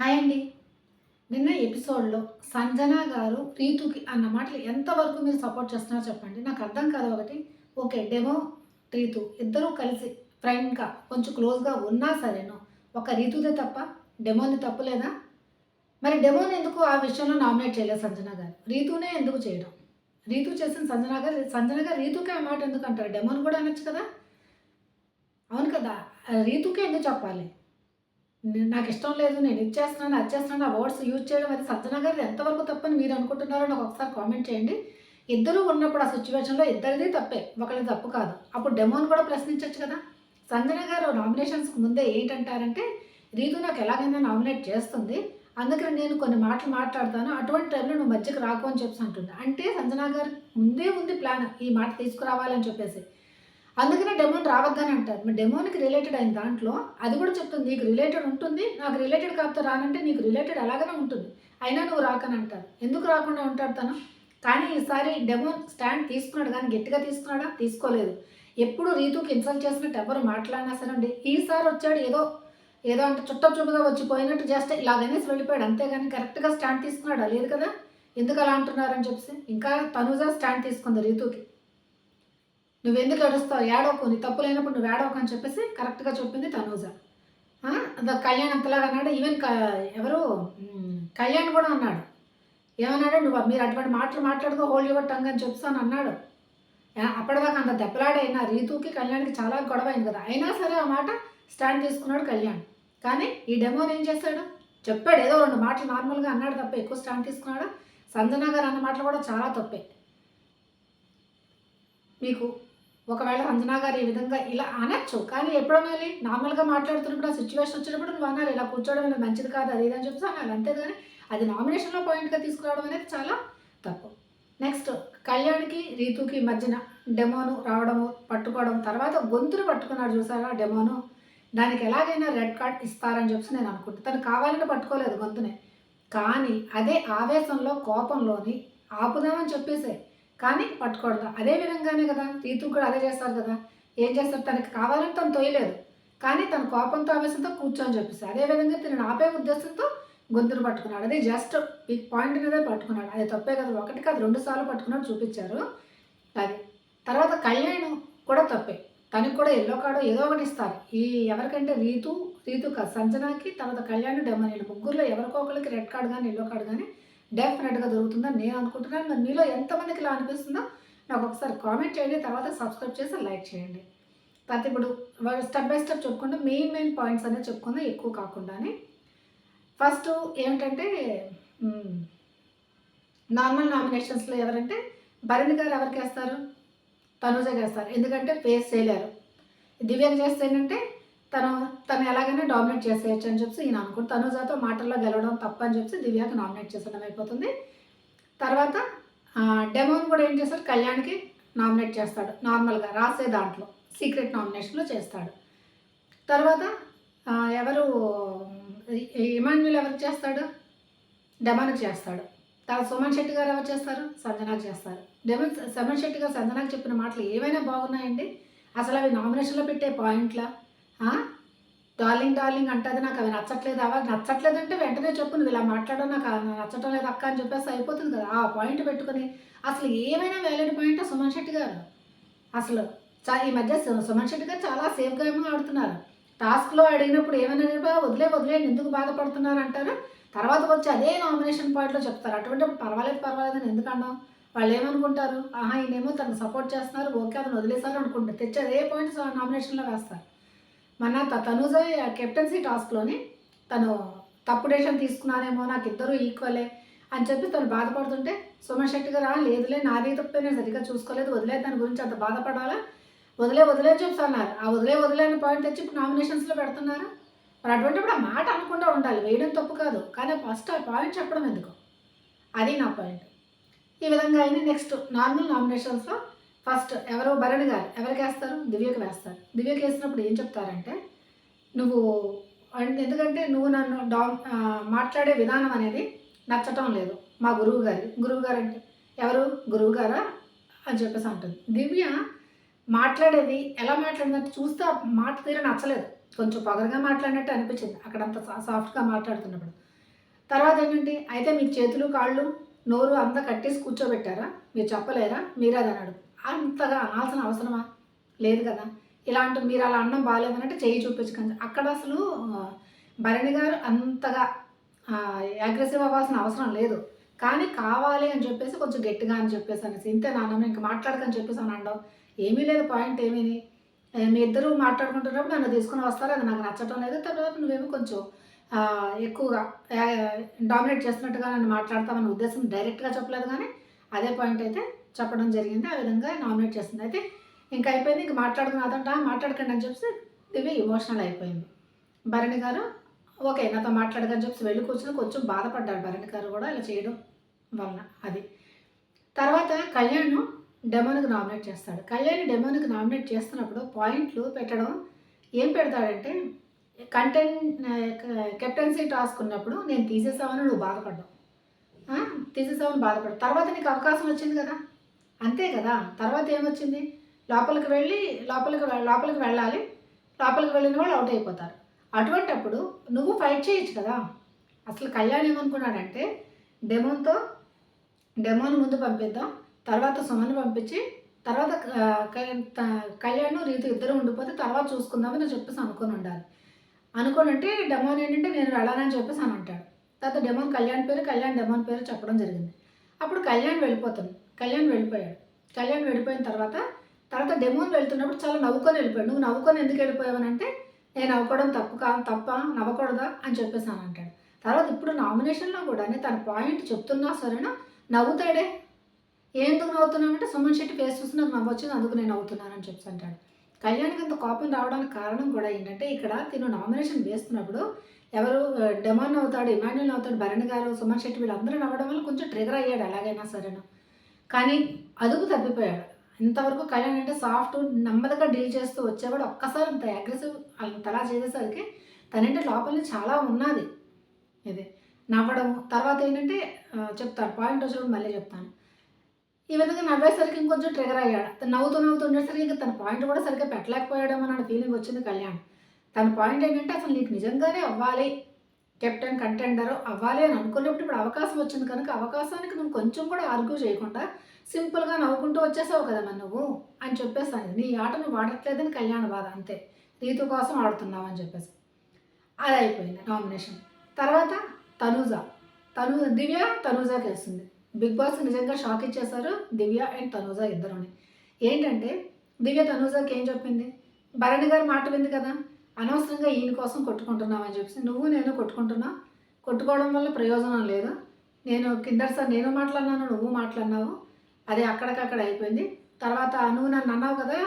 Hi అండి. నిన్న ఎపిసోడ్లో సంజన గారు రీతుకి అన్న మాటలు ఎంతవరకు మీరు సపోర్ట్ చేస్తున్నారో చెప్పండి. నాకు అర్థం కాదు ఒకటి ఓకే డెమో రీతు. ఇద్దరూ కలిసి ఫ్రెండ్గా కొంచెం క్లోజ్గా ఉన్నా సరేను. ఒక రీతుదే తప్ప డెమోని తప్పులేదా మరి డెమోని ఎందుకు ఆ విషయంలో నామినేట్ చేయలేదు సంజన గారు? రీతునే ఎందుకు చేయడం? రీతు చేసిన సంజన గారు సంజన గారు రీతుకే ఆ మాట ఎందుకు అంటారు? డెమోని కూడా అనొచ్చు కదా? అవును కదా. రీతుకే ఎందుకు చెప్పాలి? నాకు ఇష్టం లేదు నేను ఇచ్చేస్తున్నాను అది చేస్తున్నాను ఆ వర్డ్స్ యూజ్ చేయడం అది సంజన గారు ఎంతవరకు తప్పని మీరు అనుకుంటున్నారో నాకు ఒకసారి కామెంట్ చేయండి. ఇద్దరు ఉన్నప్పుడు ఆ సిచ్యువేషన్లో ఇద్దరిది తప్పే ఒకరిది తప్పు కాదు. అప్పుడు డెమోని కూడా ప్రశ్నించవచ్చు కదా. సంజన గారు నామినేషన్స్కి ముందే ఏంటంటారంటే రీతు నాకు ఎలాగైనా నామినేట్ చేస్తుంది అందుకని నేను కొన్ని మాటలు మాట్లాడతాను అటువంటి టైంలో నువ్వు మధ్యకి రాకు అని చెప్పి అంటుంది. అంటే సంజన గారు ముందే ఉంది ప్లాన్ ఈ మాట తీసుకురావాలని చెప్పేసి. అందుకనే డెమోన్ రావద్దని అంటారు. మీ డెమోన్కి రిలేటెడ్ అయిన దాంట్లో అది కూడా చెప్తుంది నీకు రిలేటెడ్ ఉంటుంది నాకు రిలేటెడ్ కాకపోతే రానంటే నీకు రిలేటెడ్ అలాగనే ఉంటుంది. అయినా నువ్వు రాకని అంటారు. ఎందుకు రాకుండా ఉంటాడు తను? కానీ ఈసారి డెమోన్ స్టాండ్ తీసుకున్నాడు కానీ గట్టిగా తీసుకున్నాడా? తీసుకోలేదు. ఎప్పుడు రీతుకి ఇన్సల్ట్ చేసినట్టు ఎవరు మాట్లాడినా సరే అండి ఈసారి వచ్చాడు ఏదో ఏదో అంటే చుట్ట చూపుగా వచ్చి పోయినట్టు జస్ట్ ఇలాగనేసి వెళ్ళిపోయాడు. అంతేగాని కరెక్ట్గా స్టాండ్ తీసుకున్నాడా? లేదు కదా? ఎందుకు అలా అంటున్నారని చెప్పేసి. ఇంకా తనుజా స్టాండ్ తీసుకుంది రీతుకి. నువ్వెందుకు ఏడుస్తావు? ఏడవకు. నీ తప్పు లేనప్పుడు నువ్వు ఏడవకు అని చెప్పేసి కరెక్ట్గా చెప్పింది తనూజ. కళ్యాణ్ అంతలాగా అన్నాడు. ఈవెన్ క ఎవరు? కళ్యాణ్ కూడా అన్నాడు. ఏమన్నాడు? నువ్వు మీరు అటువంటి మాటలు మాట్లాడుకో హోల్డ్ యువర్ టంగ్ అని చెప్తాను అన్నాడు. అప్పటిదాకా అంత దెబ్బలాడైనా రీతుకి కళ్యాణ్కి చాలా గొడవ అయింది కదా. అయినా సరే ఆ మాట స్టాండ్ తీసుకున్నాడు కళ్యాణ్. కానీ ఈ డెమోని ఏం చేశాడు చెప్పాడు. ఏదో రెండు మాటలు నార్మల్గా అన్నాడు తప్ప ఎక్కువ స్టాండ్ తీసుకున్నాడు? సంజన గారు అన్న మాటలు కూడా చాలా తప్పే. మీకు ఒకవేళ అంజనా గారు ఈ విధంగా ఇలా అనొచ్చు కానీ ఎప్పుడు అనాలి? నార్మల్గా మాట్లాడుతున్నప్పుడు ఆ సిచ్యువేషన్ వచ్చినప్పుడు నువ్వు అనాలి. ఇలా కూర్చోవడం అనేది మంచిది కాదు అది ఇది అని చెప్పి అనాలి. అంతేగాని అది నామినేషన్లో పాయింట్గా తీసుకురావడం అనేది చాలా తప్పు. నెక్స్ట్ కళ్యాణ్కి రీతుకి మధ్యన డెమోను రావడము పట్టుకోవడం తర్వాత గొంతును పట్టుకున్నాడు చూసారా డెమోను? దానికి ఎలాగైనా రెడ్ కార్డ్ ఇస్తారని చెప్పి నేను అనుకుంటాను తను కావాలని పట్టుకోలేదు గొంతునే. కానీ అదే ఆవేశంలో కోపంలోని ఆపుదామని చెప్పేసే కానీ పట్టుకోవడం అదే విధంగానే కదా రీతు కూడా అదే చేస్తారు కదా. ఏం చేస్తారు? తనకి కావాలని తను తొయ్యలేదు కానీ తన కోపంతో ఆవేశంతో కూర్చొని చెప్పేసి అదే విధంగా తనని ఆపే ఉద్దేశంతో గొంతును పట్టుకున్నాడు. అదే జస్ట్ ఈ పాయింట్ మీదే పట్టుకున్నాడు. అది తప్పే కదా ఒకటి కాదు రెండు సార్లు పట్టుకున్నాడు చూపించారు. అది. తర్వాత కళ్యాణ్ కూడా తప్పే. తనకి కూడా ఎల్లో కార్డు ఏదో ఒకటి ఇస్తారు. ఈ ఎవరికంటే రీతు రీతు కాదు సంజనాకి తర్వాత కళ్యాణ్ డెమనీలు. ముగ్గురులో ఎవరికో ఒకరికి రెడ్ కార్డు కానీ ఎల్లో కార్డు కానీ డెఫినెట్గా దొరుకుతుందని నేను అనుకుంటున్నాను. మరి మీలో ఎంతమందికి ఇలా అనిపిస్తుందో నాకు ఒకసారి కామెంట్ చేయండి. తర్వాత సబ్స్క్రైబ్ చేసి లైక్ చేయండి. తర్వాత ఇప్పుడు స్టెప్ బై స్టెప్ చెప్పుకుంటే మెయిన్ మెయిన్ పాయింట్స్ అనేది చెప్పుకుందాం. ఎక్కువ కాకుండానే. ఫస్ట్ ఏమిటంటే నార్మల్ నామినేషన్స్లో ఎవరంటే భరణి గారు ఎవరికి వేస్తారు? తనుజ వేస్తారు. ఎందుకంటే ఫేస్ చేయలేరు దివ్యకి చేస్తే ఏంటంటే తను తను ఎలాగైనా డామినేట్ చేసేయచ్చు అని చెప్పి ఈయన అనుకుని తనుజాతో మాటల్లో గెలవడం తప్ప అని చెప్పి దివ్యాకి నామినేట్ చేసడం అయిపోతుంది. తర్వాత డెమోన్ కూడా ఏం చేస్తాడు? కళ్యాణ్కి నామినేట్ చేస్తాడు. నార్మల్గా రాసే దాంట్లో సీక్రెట్ నామినేషన్లో చేస్తాడు. తర్వాత ఎవరు ఇమాన్యుల్ ఎవరు చేస్తాడు? డెమాన్కి చేస్తాడు. తర్వాత సుమన్ శెట్టి గారు ఎవరు చేస్తారు? సంజనాకి చేస్తారు. డెమన్ సుమన్ శెట్టి గారు సంజనాకి చెప్పిన మాటలు ఏమైనా బాగున్నాయండి? అసలు అవి నామినేషన్లో పెట్టే పాయింట్లా? డార్లింగ్ డార్లింగ్ అంటది నాకు అవి నచ్చట్లేదు అవ నచ్చట్లేదు అంటే వెంటనే చెప్పు నువ్వు ఇలా మాట్లాడడం నాకు నచ్చటం లేదు అక్క అని చెప్పేసి అయిపోతుంది కదా. ఆ పాయింట్ పెట్టుకుని అసలు ఏమైనా వ్యాలిడ్ పాయింట్ సుమన్ శెట్టి గారు? అసలు చా- ఈ మధ్య సు- సుమన్ శెట్టి గారు చాలా సేఫ్గా ఏమో ఆడుతున్నారు. టాస్క్లో అడిగినప్పుడు ఏమైనా చెప్పా వదిలే వదిలేయండి ఎందుకు బాధపడుతున్నారు అంటారు. తర్వాత వచ్చి అదే నామినేషన్ పాయింట్లో చెప్తారు. అటువంటి పర్వాలేదు పర్వాలేదు అని ఎందుకు అన్నాం వాళ్ళు ఏమనుకుంటారు? ఆహా ఈయనేమో తనకు సపోర్ట్ చేస్తున్నారు ఓకే అతను వదిలేశారు అనుకుంటారు తెచ్చి అదే పాయింట్స్ నామినేషన్లో వేస్తారు. మన త- కెప్టెన్సీ టాస్క్లోని తను తప్పు డెసిషన్ తీసుకున్నానేమో నాకు ఇద్దరు ఈక్వలే అని చెప్పి తను బాధపడుతుంటే సోమశెట్టి గారు లేదులే నాది తప్పే నేను సరిగ్గా చూసుకోలేదు వదిలే దాని గురించి అంత బాధపడాలా? వదిలే వదిలే చెప్పి అన్నారు. ఆ వదిలే వదిలే అనే పాయింట్ తెచ్చి ఇప్పుడు నామినేషన్స్లో పెడుతున్నారు? మరి అటువంటిప్పుడు ఆ మాట అనకుండా ఉండాలి. వేయడం తప్పు కాదు. కానీ ఫస్ట్ ఆ పాయింట్ చెప్పడం ఎందుకు? అది నా పాయింట్ ఈ విధంగా అయినా నెక్స్ట్ నార్మల్ నామినేషన్స్లో ఫస్ట్ ఎవరో భరణి గారు ఎవరికి వేస్తారు? దివ్యకి వేస్తారు. దివ్యకి వేసినప్పుడు ఏం చెప్తారంటే నువ్వు అండ్ ఎందుకంటే నువ్వు నన్ను డా మాట్లాడే విధానం అనేది నచ్చటం లేదు మా గురువు గారి గురువు గారు అంటే ఎవరు? గురువు గారా? అని చెప్పేసి అంటుంది. దివ్య మాట్లాడేది ఎలా మాట్లాడిందంటే చూస్తే మాట తీర నచ్చలేదు. కొంచెం పొగరగా మాట్లాడినట్టు అనిపించింది. అక్కడంత సా- సాఫ్ట్గా మాట్లాడుతున్నప్పుడు. తర్వాత ఏంటంటే అయితే మీకు చేతులు కాళ్ళు నోరు అంతా కట్టేసి కూర్చోబెట్టారా? మీరు చెప్పలేరా? మీరే అది అడుగు. అంతగా అనాల్సిన అవసరమా? లేదు కదా. ఇలాంటి మీరు అలా అన్నం బాగాలేదనంటే చెయ్యి చూపించుకోండి. అక్కడ అసలు భరణి గారు అంతగా అగ్రెసివ్ అవ్వాల్సిన అవసరం లేదు. కానీ కావాలి అని చెప్పేసి కొంచెం గట్టిగా అని చెప్పేసి అనేసి ఇంతే నాన్న ఇంకా మాట్లాడకని చెప్పేసి అని అండవు ఏమీ లేదు పాయింట్ ఏమీ మీ ఇద్దరు మాట్లాడుకుంటున్నప్పుడు నన్ను తీసుకుని వస్తారు. అది నాకు నచ్చటం లేదు. తర్వాత నువ్వేమో కొంచెం ఎక్కువగా డామినేట్ చేస్తున్నట్టుగా నన్ను మాట్లాడతామన్న ఉద్దేశం డైరెక్ట్గా చెప్పలేదు కానీ అదే పాయింట్ అయితే చెప్పడం జరిగింది. ఆ విధంగా నామినేట్ చేస్తుంది అయితే ఇంకా అయిపోయింది. ఇంక మాట్లాడుతున్న అదంట మాట్లాడకండి అని చెప్పి దివ్య ఇమోషనల్ అయిపోయింది. భరణి గారు ఓకే నాతో మాట్లాడకని చెప్పి వెళ్ళి కూర్చుని కొంచెం బాధపడ్డాడు భరణి గారు కూడా ఇలా చేయడం వలన అది. తర్వాత కళ్యాణ్ డెమోనికి నామినేట్ చేస్తాడు. కళ్యాణ్ డెమోనికి నామినేట్ చేస్తున్నప్పుడు పాయింట్లు పెట్టడం ఏం పెడతాడంటే కంటెంట్ కెప్టెన్సీ టాస్క్ ఉన్నప్పుడు నేను తీసేసామని నువ్వు బాధపడ్డావు. తీసేసావని తీసేసామని బాధపడ్డావు. తర్వాత నీకు అవకాశం వచ్చింది కదా. అంతే కదా? తర్వాత ఏమొచ్చింది? లోపలికి వెళ్ళి లోపలికి లోపలికి వెళ్ళాలి. లోపలికి వెళ్ళిన వాళ్ళు అవుట్ అయిపోతారు. అటువంటప్పుడు నువ్వు ఫైట్ చేయొచ్చు కదా? అసలు కళ్యాణ్ ఏమనుకున్నాడంటే డెమోన్తో డెమోని ముందు పంపిద్దాం తర్వాత సుమన్ పంపించి తర్వాత కళ్యాణ్ రీతి ఇద్దరు ఉండిపోతే తర్వాత చూసుకుందామని చెప్పేసి అనుకుని ఉండాలి. అనుకోని అంటే డెమోన్ ఏంటంటే నేను వెళ్ళానని చెప్పేసి అని అంటాడు. తర్వాత డెమోన్ కళ్యాణ్ పేరు కళ్యాణ్ డెమోన్ పేరు చెప్పడం జరిగింది. అప్పుడు కళ్యాణ్ వెళ్ళిపోతుంది కళ్యాణ్ వెళ్ళిపోయాడు. కళ్యాణ్ వెళ్ళిపోయిన తర్వాత తర్వాత డెమోన్ వెళ్తున్నప్పుడు చాలా నవ్వుకొని వెళ్ళిపోయాడు. నువ్వు నవ్వుకొని ఎందుకు వెళ్ళిపోయావని అంటే నేను నవ్వుకోవడం తప్పు కా తప్ప? నవ్వకూడదా? అని చెప్పేసి అని అంటాడు. తర్వాత ఇప్పుడు నామినేషన్లో కూడా తన పాయింట్ చెప్తున్నా సరేనా? నవ్వుతాడే. ఎందుకు నవ్వుతున్నామంటే సుమన్ శెట్టి ఫేస్ చూసి నాకు నవ్వొచ్చింది అందుకు నేను నవ్వుతున్నానని చెప్పి అంటాడు. కళ్యాణ్కి అంత కోపం రావడానికి కారణం కూడా ఏంటంటే ఇక్కడ తిను నామినేషన్ వేస్తున్నప్పుడు ఎవరు డెమాన్ అవుతాడు ఇమాన్యుల్ అవుతాడు భరణ్ గారు సుమన్ శెట్టి వీళ్ళందరూ నవ్వడం వల్ల కొంచెం ట్రిగర్ అయ్యాడు ఎలాగైనా సరేనా? కానీ అదుపు తప్పిపోయాడు. ఇంతవరకు కళ్యాణ్ అంటే సాఫ్ట్ నెమ్మదిగా డీల్ చేస్తూ వచ్చేవాడు ఒక్కసారి అంత అగ్రెసివ్ అంతలా చేసేసరికి తనంటే లోపల చాలా ఉన్నది. ఇది నవ్వడం. తర్వాత ఏంటంటే చెప్తారు చెప్తాను పాయింట్ వచ్చినప్పుడు మళ్ళీ చెప్తాను. ఈ విధంగా నవ్వేసరికి ఇంకొంచెం ట్రిగర్ అయ్యాడు. తను నవ్వుతూ నవ్వుతూ ఉండేసరికి ఇంకా తన పాయింట్ కూడా సరిగ్గా పెట్టలేకపోయాడేమో అన్న ఫీలింగ్ వచ్చింది కళ్యాణ్. తన పాయింట్ ఏంటంటే అసలు నీకు నిజంగానే అవ్వాలి. కెప్టెన్ కంటెండర్ అవ్వాలి అని అనుకున్నప్పుడు ఇప్పుడు అవకాశం వచ్చింది కనుక అవకాశానికి నువ్వు కొంచెం కూడా ఆర్గ్యూ చేయకుండా సింపుల్గా నవ్వుకుంటూ వచ్చేసావు కదా నువ్వు అని చెప్పేసాను నీ ఆట నువ్వు ఆడట్లేదని కళ్యాణ బాధ అంతే. రీతు కోసం ఆడుతున్నావు అని చెప్పేసి. అది అయిపోయింది నామినేషన్ తర్వాత తనూజ. తను దివ్య తనూజాకి వేస్తుంది బిగ్ బాస్ నిజంగా షాక్ ఇచ్చేశారు దివ్య అండ్ తనూజ ఇద్దరుని. ఏంటంటే దివ్య తనూజాకి ఏం చెప్పింది? భరణి గారు మాట వింది కదా. అనవసరంగా ఈయన కోసం కొట్టుకుంటున్నావు అని చెప్పేసి నువ్వు నేను కొట్టుకుంటున్నా. కొట్టుకోవడం వల్ల ప్రయోజనం లేదు? నేను కిందసారి సార్ నేను మాట్లాడినాను నువ్వు మాట్లాడినావు. అది అక్కడికక్కడ అయిపోయింది. తర్వాత నువ్వు నన్ను అన్నావు కదా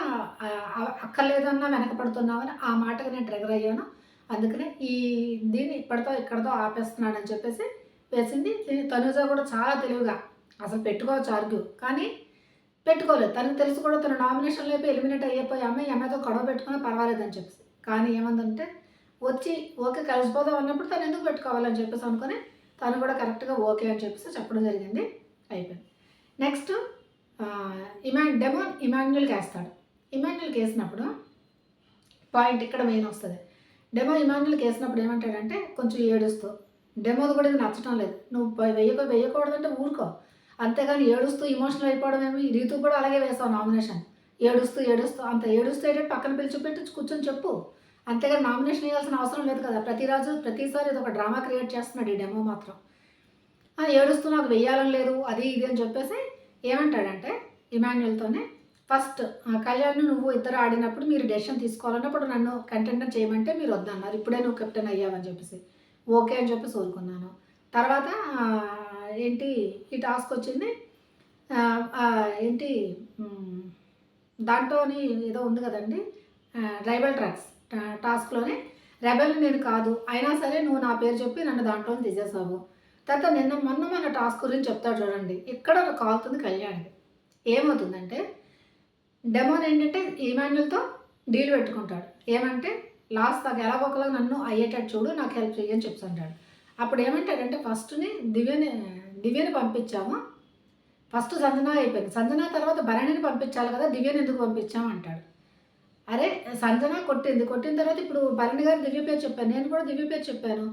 అక్కర్లేదన్నా వెనకపడుతున్నావని ఆ మాటకి నేను ట్రిగర్ అయ్యాను. అందుకనే ఈ దీన్ని ఇప్పటితో ఇక్కడితో ఆపేస్తున్నానని చెప్పేసి వేసింది. తనుజ కూడా చాలా తెలివిగా. అసలు పెట్టుకోవచ్చు ఆర్గ్యూ. కానీ పెట్టుకోలేదు. తనకు తెలుసు కూడా తన నామినేషన్ లేపి ఎలిమినేట్ అయిపోయి అమ్మాయి అమ్మాయితో గొడవ పెట్టుకున్నా పర్వాలేదని చెప్పేసి. కానీ ఏమందంటే వచ్చి ఓకే కలిసిపోదాం అన్నప్పుడు తను ఎందుకు పెట్టుకోవాలని చెప్పేసి అనుకుని తను కూడా కరెక్ట్గా ఓకే అని చెప్పేసి చెప్పడం జరిగింది. అయిపోయింది. నెక్స్ట్ ఇమాన్ డెమోన్ ఇమాన్యుల్కి వేస్తాడు ఇమాన్యుల్కి వేసినప్పుడు పాయింట్ ఇక్కడ మెయిన్ వస్తుంది. డెమో ఇమాన్యుల్కి వేసినప్పుడు ఏమంటాడంటే కొంచెం ఏడుస్తూ డెమోది కూడా ఇది నచ్చడం లేదు. నువ్వు ప- వెయ్యకో వెయ్యకూడదంటే ఊరుకో. అంతేగాని ఏడుస్తూ ఇమోషనల్ అయిపోవడం ఏమి? రీతు కూడా అలాగే వేసావు నామినేషన్. ఏడుస్తూ ఏడుస్తూ అంత ఏడుస్తూ ఏంటంటే పక్కన పిలిచి పెట్టి కూర్చొని చెప్పు. అంతేగాని నామినేషన్ వేయాల్సిన అవసరం లేదు కదా. ప్రతిరాజు ప్రతిసారి ఇది ఒక డ్రామా క్రియేట్ చేస్తున్నాడు ఈ డెమో మాత్రం. ఆ, ఏడుస్తూ నాకు వెయ్యాలని లేదు అది ఇది అని చెప్పేసి ఏమంటాడంటే ఇమాన్యుల్తోనే ఫస్ట్ కళ్యాణ్ నువ్వు ఇద్దరు ఆడినప్పుడు మీరు డెసిషన్ తీసుకోవాలన్నప్పుడు నన్ను కంటెంట్ చేయమంటే మీరు వద్దన్నారు. ఇప్పుడే నువ్వు కెప్టెన్ అయ్యావని చెప్పేసి ఓకే అని చెప్పేసి ఊరుకున్నాను. తర్వాత ఏంటి ఈ టాస్క్ వచ్చింది? ఏంటి దాంట్లోని ఏదో ఉంది కదండి రైబల్ ట్రాక్స్. టాస్క్లోనే రెబెల్ నేను కాదు. అయినా సరే నువ్వు నా పేరు చెప్పి నన్ను దాంట్లో తీసేసావు. తర్వాత నిన్న మొన్న మన టాస్క్ గురించి చెప్తాడు చూడండి. ఇక్కడ కాలుతుంది కళ్యాణ్కి ఏమవుతుందంటే డెమోన్ ఏంటంటే ఈమాన్యుల్తో డీల్ పెట్టుకుంటాడు. ఏమంటే లాస్ట్ దాకా ఎలా ఒకలా నన్ను అయ్యేటట్టు చూడు నాకు హెల్ప్ చేయని చెప్తుంటాడు అప్పుడు ఏమంటాడంటే ఫస్ట్ని దివ్యని దివ్యని పంపించాము. ఫస్ట్ సంజన అయిపోయింది. సంజన తర్వాత భరణిని పంపించాలి కదా దివ్యని ఎందుకు పంపించాము అంటాడు. అరే సంజన కొట్టింది. కొట్టిన తర్వాత ఇప్పుడు భరణి గారు దివ్య పేరు చెప్పాను నేను కూడా దివ్య పేరు చెప్పాను.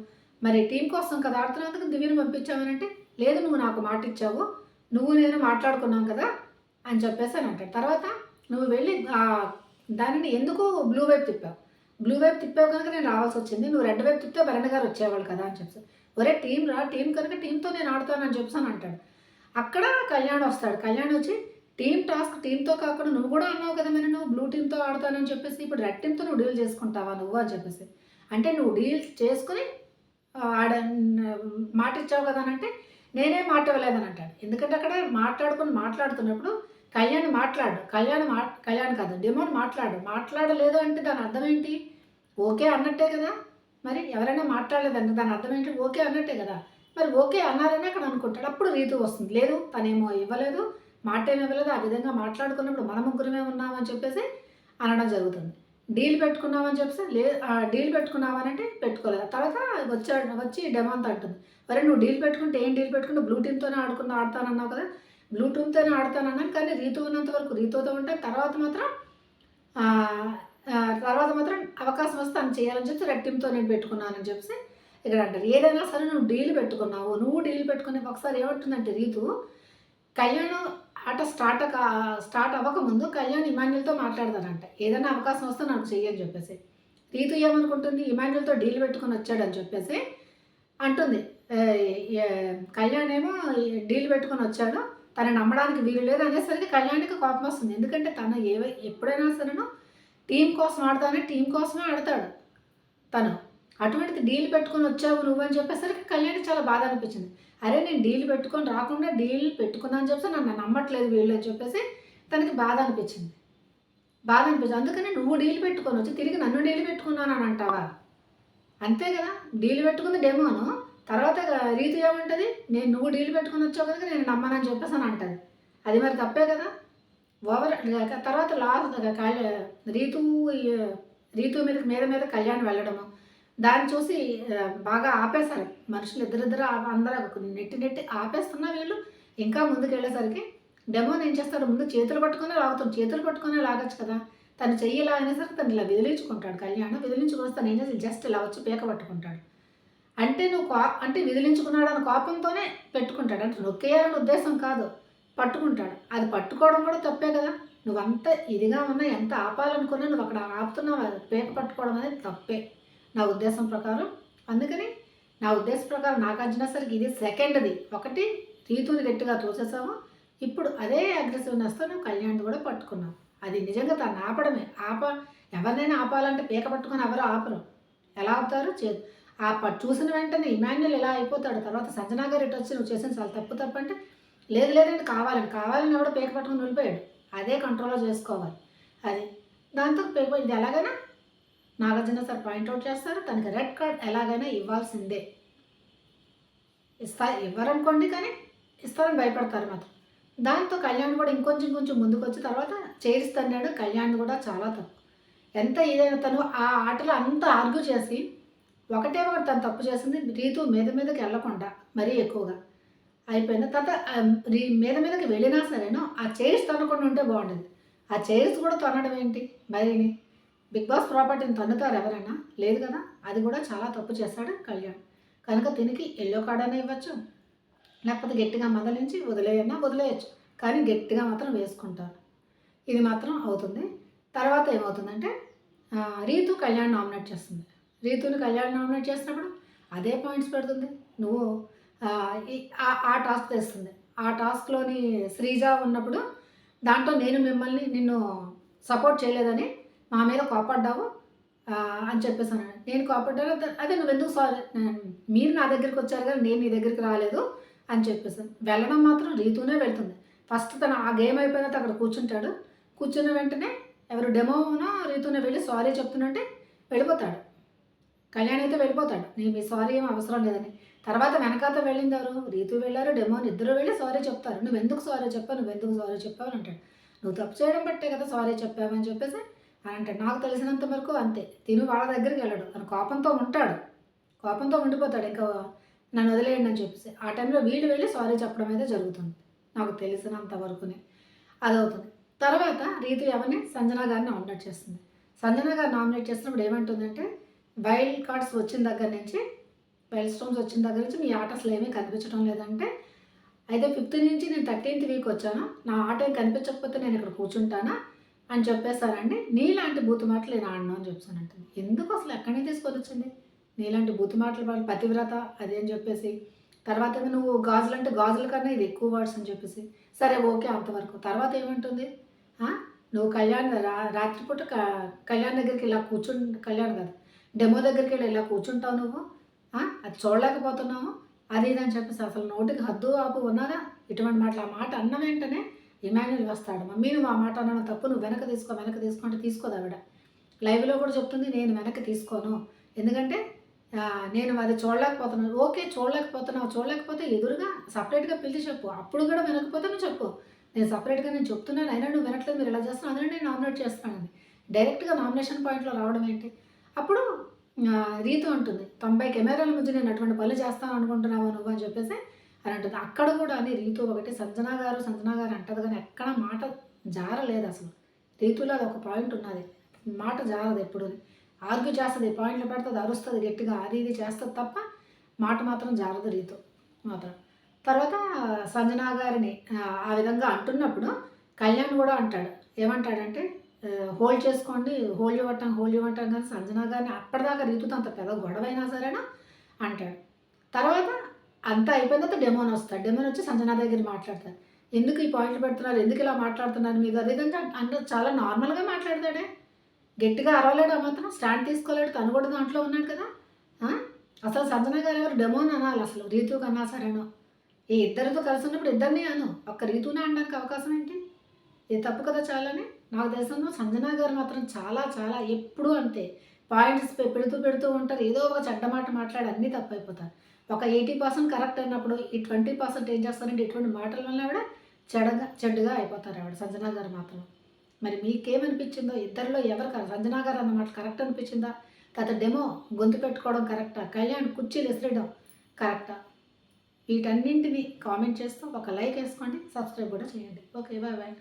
మరి టీం కోసం కదా ఆడుతున్నందుకు దివ్యను పంపించామనంటే లేదు నువ్వు నాకు మాట ఇచ్చావు. నువ్వు నేను మాట్లాడుకున్నాం కదా అని చెప్పేసి అని అంటాడు. తర్వాత నువ్వు వెళ్ళి దానిని ఎందుకు బ్లూ వైపు తిప్పావు? బ్లూ వైపు తిప్పావు కనుక నేను రావాల్సి వచ్చింది. నువ్వు రెడ్ వైపు తిప్పితే భరణ్ గారు వచ్చేవాళ్ళు కదా అని చెప్పి ఒరే టీం రా టీం కనుక టీంతో నేను ఆడతానని చెప్పాను అంటాడు. అక్కడ కళ్యాణ్ వస్తాడు. కళ్యాణ్ వచ్చి టీమ్ టాస్క్ టీంతో కాకుండా నువ్వు కూడా అన్నావు కదా మరి నువ్వు బ్లూ టీంతో ఆడతానని చెప్పేసి ఇప్పుడు రెడ్ టీంతో నువ్వు డీల్ చేసుకుంటావా నువ్వు అని చెప్పేసి. అంటే నువ్వు డీల్ చేసుకుని ఆడ మాట ఇచ్చావు కదా అని అంటే నేనే మాట ఇవ్వలేదని అంటాడు. ఎందుకంటే అక్కడ మాట్లాడుకుని మాట్లాడుతున్నప్పుడు కళ్యాణ్ మాట్లాడు. కళ్యాణ్ మా కళ్యాణ్ కాదు డిమోన్ మాట్లాడు. మాట్లాడలేదు అంటే దాని అర్థం ఏంటి? ఓకే అన్నట్టే కదా. మరి ఎవరైనా మాట్లాడలేదంటే దాని అర్థం ఏంటి? ఓకే అన్నట్టే కదా. మరి ఓకే అన్నారని అక్కడ అనుకుంటాడు. అప్పుడు రీతు వస్తుంది. లేదు తనేమో ఇవ్వలేదు. మాట ఇవ్వలేదు ఆ విధంగా మాట్లాడుకున్నప్పుడు మన ముగ్గురమే ఉన్నామని చెప్పేసి అనడం జరుగుతుంది. డీల్ పెట్టుకున్నామని చెప్పేసి లే ఆ డీల్ పెట్టుకున్నామనంటే పెట్టుకోలేదు. తర్వాత వచ్చాడు వచ్చి డెమాంత్ అంటుంది. మరి నువ్వు డీల్ పెట్టుకుంటే ఏం డీల్ పెట్టుకుంటే బ్లూ టీమ్తోనే ఆడుకున్నా ఆడతానన్నావు కదా. బ్లూ టీమ్తోనే ఆడతానన్నాను కానీ రీతు ఉన్నంత వరకు రీతుతో ఉంటే తర్వాత మాత్రం తర్వాత మాత్రం అవకాశం వస్తే తను చేయాలని చెప్పి రెడ్ టీమ్తో నేను పెట్టుకున్నానని చెప్పేసి ఇక్కడ అంటారు. ఏదైనా సరే నువ్వు డీల్ పెట్టుకున్నావు. నువ్వు డీల్ పెట్టుకునే ఒకసారి ఏమంటుందంటే రీతు కళ్యాణం ఆట స్టార్ట్ స్టార్ట్ అవ్వకముందు కళ్యాణ్ ఇమాన్యుల్తో మాట్లాడతానంట ఏదైనా అవకాశం వస్తే నాకు చెయ్యని చెప్పేసి. రీతు ఏమనుకుంటుంది? ఇమాన్యుల్తో డీల్ పెట్టుకొని వచ్చాడని చెప్పేసి అంటుంది. కళ్యాణ్ ఏమో డీల్ పెట్టుకొని వచ్చాడు. తను నమ్మడానికి వీలు లేదు అనేసరికి కళ్యాణ్కి కోపం వస్తుంది. ఎందుకంటే తను ఏ ఎప్పుడైనా సరేను టీం కోసం ఆడతానే టీం కోసమే ఆడతాడు తను. అటువంటిది డీల్ పెట్టుకొని వచ్చావు నువ్వు అని చెప్పేసరికి కళ్యాణ్కి చాలా బాధ అనిపించింది. అరే నేను డీల్ పెట్టుకొని రాకుండా డీల్ పెట్టుకున్నాను అని నన్ను నమ్మట్లేదు వీళ్ళు అని చెప్పేసి తనకి బాధ అనిపించింది. బాధ అనిపించింది. అందుకని నువ్వు డీల్ పెట్టుకొని వచ్చి తిరిగి నన్ను డీల్ పెట్టుకున్నాను అని అంటావా? అంతే కదా. డీల్ పెట్టుకుంది డెమోను తర్వాత రీతు ఏముంటుంది? నేను నువ్వు డీల్ పెట్టుకుని వచ్చావు కనుక నేను నమ్మనని చెప్పేసి అని అంటది. అది మరి తప్పే కదా? ఓవర్ తర్వాత లాస్ట్ రీతు రీతు మీద మీద మీద కళ్యాణ్ వెళ్ళడము. దాన్ని చూసి బాగా ఆపేశారు. మనుషులు ఇద్దరిద్దరు అందరూ నెట్టి నెట్టి ఆపేస్తున్న వీళ్ళు ఇంకా ముందుకు వెళ్ళేసరికి డెమోన్ ఏం చేస్తాడు? ముందు చేతులు పట్టుకునే లాగుతాడు. చేతులు పట్టుకునే లాగచ్చు కదా. తను చెయ్యిలా అనేసరికి తను ఇలా విదిలించుకుంటాడు. కళ్యాణం విదిలించుకుని తను ఏం చేసి జస్ట్ ఇలా వచ్చి పీక పట్టుకుంటాడు. అంటే నువ్వు కా అంటే విదిలించుకున్నాడు అని కోపంతోనే పెట్టుకుంటాడు. అంటే నొక్కేయాలని ఉద్దేశం కాదు. పట్టుకుంటాడు. అది పట్టుకోవడం కూడా తప్పే కదా. నువ్వంత ఇదిగా ఉన్నా ఎంత ఆపాలనుకున్నా నువ్వు అక్కడ ఆపుతున్నావు. అది పీక పట్టుకోవడం అనేది తప్పే. నా ఉద్దేశం ప్రకారం. అందుకని నా ఉద్దేశం ప్రకారం నాగార్జున సరికి ఇది సెకండ్ది. ఒకటి రీతుని గట్టిగా తోసేసాము ఇప్పుడు అదే అగ్రెసివ్నెస్తో నువ్వు కళ్యాణ్ కూడా పట్టుకున్నావు. అది నిజంగా తను ఆపడమే. ఆప ఎవరినైనా ఆపాలంటే పీక పట్టుకొని ఎవరు ఆపరు. ఎలా ఆపుతారు? చే ఆ చూసిన వెంటనే ఇమాన్యుల్ ఎలా అయిపోతాడు. తర్వాత సంజనా గారు ఇటు వచ్చి నువ్వు చేసిన చాలా తప్పు తప్పంటే లేదు లేదండి కావాలని కావాలని ఎవడో పీక పట్టుకొని వెళ్ళిపోయాడు. అదే కంట్రోల్లో చేసుకోవాలి. అది దాంతో పీక ఇది ఎలాగైనా నాగార్జున సార్ పాయింట్అవుట్ చేస్తారు. తనకి రెడ్ కార్డ్ ఎలాగైనా ఇవ్వాల్సిందే. ఇస్తా ఇవ్వరనుకోండి కానీ ఇస్తారని భయపడతారు మాత్రం. దాంతో కళ్యాణ్ కూడా ఇంకొంచెం కొంచెం ముందుకు వచ్చి తర్వాత చైర్స్ కళ్యాణ్ కూడా చాలా తప్పు. ఎంత ఇదైనా తను ఆ ఆటలో అంత ఆర్గ్యూ చేసి ఒకటే ఒకటి తను తప్పు చేసింది రీతు మీద మీదకి వెళ్ళకుండా మరీ ఎక్కువగా. అయిపోయింది తర్వాత రీ- మీద మీదకి వెళ్ళినా సరేనో ఆ చైర్స్ తనకుండా ఉంటే బాగుండేది. ఆ చైర్స్ కూడా తొనడం ఏంటి? మరిని బిగ్ బాస్ ప్రాపర్టీని తన్నుతారు ఎవరైనా? లేదు కదా? అది కూడా చాలా తప్పు చేశాడు కళ్యాణ్. కనుక తినికి ఎల్లో కార్డ్ అనే ఇవ్వచ్చు. లేకపోతే గట్టిగా మదలించి వదిలేయన్నా వదిలేయచ్చు. కానీ గట్టిగా మాత్రం వేసుకుంటారు. ఇది మాత్రం అవుతుంది. తర్వాత ఏమవుతుందంటే రీతు కళ్యాణ్ నామినేట్ చేస్తుంది. రీతుని కళ్యాణ్ నామినేట్ చేసినప్పుడు అదే పాయింట్స్ పెడుతుంది. నువ్వు ఆ, ఆ- ఆ టాస్క్ తెస్తుంది. ఆ టాస్క్లోని శ్రీజ ఉన్నప్పుడు దాంట్లో నేను మిమ్మల్ని నిన్ను సపోర్ట్ చేయలేదని మా మీద కోపడ్డావు? అని చెప్పేసాను నేను కోపడ్డాను అదే- నువ్వు ఎందుకు సారీ మీరు నా దగ్గరికి వచ్చారు కానీ నేను నీ దగ్గరికి రాలేదు అని చెప్పేసాను వెళ్ళడం మాత్రం రీతూనే వెళ్తుంది. ఫస్ట్ తను ఆ గేమ్ అయిపోయిన అక్కడ కూర్చుంటాడు. కూర్చున్న వెంటనే ఎవరు డెమోనో రీతూనే వెళ్ళి సారీ చెప్తున్నంటే వెళ్ళిపోతాడు. కళ్యాణ్ అయితే వెళ్ళిపోతాడు. నేను మీ సారీ ఏం అవసరం లేదని. తర్వాత వెనకాత వెళ్ళింది ఎవరు? రీతు వెళ్ళారు డెమోని ఇద్దరు వెళ్ళి సారీ చెప్తారు. నువ్వు ఎందుకు సారీ చెప్పావు? నువ్వు ఎందుకు సారీ చెప్పావు అని అంటాడు. నువ్వు తప్పు చేయడం బట్టే కదా సారీ చెప్పావని చెప్పేసి అని అంటాడు నాకు తెలిసినంత వరకు అంతే. తిను వాళ్ళ దగ్గరికి వెళ్ళడు. తను కోపంతో ఉంటాడు. కోపంతో ఉండిపోతాడు. ఇంకా నన్ను వదిలేయండి అని చెప్పేసి. ఆ టైంలో వీళ్ళు వెళ్ళి సారీ చెప్పడం అయితే జరుగుతుంది. నాకు తెలిసినంత వరకునే అదవుతుంది. తర్వాత రీతు ఎవరిని సంజన గారిని నామినేట్ చేస్తుంది. సంజన గారు నామినేట్ చేసినప్పుడు ఏమంటుందంటే వైల్డ్ కార్డ్స్ వచ్చిన దగ్గర నుంచి వైల్డ్ స్టోన్స్ వచ్చిన దగ్గర నుంచి మీ ఆట అసలు ఏమీ కనిపించడం లేదంటే అయితే ఫిఫ్త్ నుంచి నేను థర్టీన్త్ వీక్ వచ్చాను. నా ఆట ఏం కనిపించకపోతే నేను ఇక్కడ కూర్చుంటానా? అని చెప్పేస్తారండి. నీలాంటి బూతు మాటలు నేను ఆడను అని చెప్తానంటే. ఎందుకు అసలు ఎక్కడి నుంచి తీసుకొని నీలాంటి బూతు మాటలు వాళ్ళు పతివ్రత అది అని చెప్పేసి. తర్వాత నువ్వు గాజులు అంటే గాజుల కన్నా ఇది ఎక్కువ వర్డ్స్ అని చెప్పేసి. సరే ఓకే అంతవరకు. తర్వాత ఏమంటుంది? నువ్వు కళ్యాణ్ రా రాత్రిపూట క- కళ్యాణ్ దగ్గరికి ఇలా కూర్చుని కళ్యాణ్ కాదు డెమో దగ్గరికి వెళ్ళి ఇలా కూర్చుంటావు నువ్వు? అది చూడలేకపోతున్నావు? అది ఇది అని చెప్పేసి అసలు నోటికి హద్దు ఆపు ఉన్నదా ఇటువంటి మాటలు ఆ మాట అన్న వెంటనే ఇమాన్యుల్ వస్తాడు. మమ్మీ నువ్వు ఆ మాట అన్న తప్పు. నువ్వు వెనక తీసుకో వెనక తీసుకో అంటే తీసుకోదు ఆవిడ. లైవ్లో కూడా చెప్తుంది నేను వెనక్కి తీసుకోను. ఎందుకంటే నేను అది చూడలేకపోతున్నాను. ఓకే చూడలేకపోతున్నావు. చూడలేకపోతే ఎదురుగా సపరేట్గా పిలిచి చెప్పు. అప్పుడు కూడా వినకపోతే నువ్వు చెప్పు. నేను సపరేట్గా నేను చెప్తున్నాను. అయినా నువ్వు వినట్లేదు మీరు ఇలా చేస్తున్నావు అందులో నేను నామినేట్ చేస్తున్నాను డైరెక్ట్గా నామినేషన్ పాయింట్లో రావడం ఏంటి? అప్పుడు రీతి రీతు ఉంటుంది తొంభై కెమెరాల మధ్య నేను అటువంటి పనులు చేస్తాను అనుకుంటున్నావా నువ్వు? అని చెప్పేసి అని అంటుంది. అక్కడ కూడా అని రీతు ఒకటి సంజనా గారు సంజనా గారు అంటది కానీ ఎక్కడ మాట జారలేదు అసలు. రీతులో అది ఒక పాయింట్ ఉన్నది. మాట జారదు ఎప్పుడు ఆర్గ్యూ చేస్తుంది పాయింట్లు పెడుతుంది అరుస్తుంది గట్టిగా. అది ఇది చేస్తుంది తప్ప మాట మాత్రం జారదు రీతు మాత్రం. తర్వాత సంజనా గారిని ఆ, విధంగా అంటున్నప్పుడు కళ్యాణ్ కూడా అంటాడు. ఏమంటాడంటే హోల్డ్ చేసుకోండి హోల్డ్ ఇవ్వటం హోల్డ్ ఇవ్వటం కానీ సంజనా గారిని అప్పటిదాకా రీతుతో అంత పెద్ద గొడవ అయినా సరేనా అంటాడు. తర్వాత అంతా అయిపోయిన తర్వాత డెమోన్ వస్తాడు. డెమోన్ వచ్చి సంజనా దగ్గర మాట్లాడతాడు. ఎందుకు ఈ పాయింట్లు పెడుతున్నారు? ఎందుకు ఇలా మాట్లాడుతున్నారు మీద? అదే విధంగా అంటే చాలా నార్మల్గా మాట్లాడతాడే. గట్టిగా అరవలేడు ఆ మాత్రం. స్టాండ్ తీసుకోలేడు. తను కూడా దాంట్లో ఉన్నాడు కదా. అసలు సంజన గారు ఎవరు? డెమోన్ అనాలి అసలు. రీతు కన్నా సరేనో. ఈ ఇద్దరితో కలిసి ఉన్నప్పుడు ఇద్దరిని అను. ఒక్క రీతునే అనడానికి అవకాశం ఏంటి? ఇది తప్పు కదా చాలానే. నాకు తెలిసిన సంజన గారు మాత్రం చాలా చాలా ఎప్పుడూ అంతే. పాయింట్స్ పెడుతూ పెడుతూ ఉంటారు. ఏదో ఒక చెడ్డ మాట మాట్లాడి అన్నీ తప్పు అయిపోతారు. ఒక ఎయిటీ పర్సెంట్ కరెక్ట్ అయినప్పుడు ఈ ట్వంటీ పర్సెంట్ ఏం చేస్తారంటే ఇటువంటి మాటల వల్ల ఆవిడ చెడగా చెడ్డుగా అయిపోతారు ఆవిడ. సంజనా గారు మాత్రం. మరి మీకేమనిపించిందో? ఇద్దరిలో ఎవరు సంజనా గారు అన్నమాట కరెక్ట్ అనిపించిందా? తర్వాత డెమో గొంతు పెట్టుకోవడం కరెక్టా? కళ్యాణ్ కుర్చీలు ఎసిరేయడం కరెక్టా? వీటన్నింటినీ కామెంట్ చేస్తూ ఒక లైక్ వేసుకోండి సబ్స్క్రైబ్ కూడా చేయండి. Okay bye bye.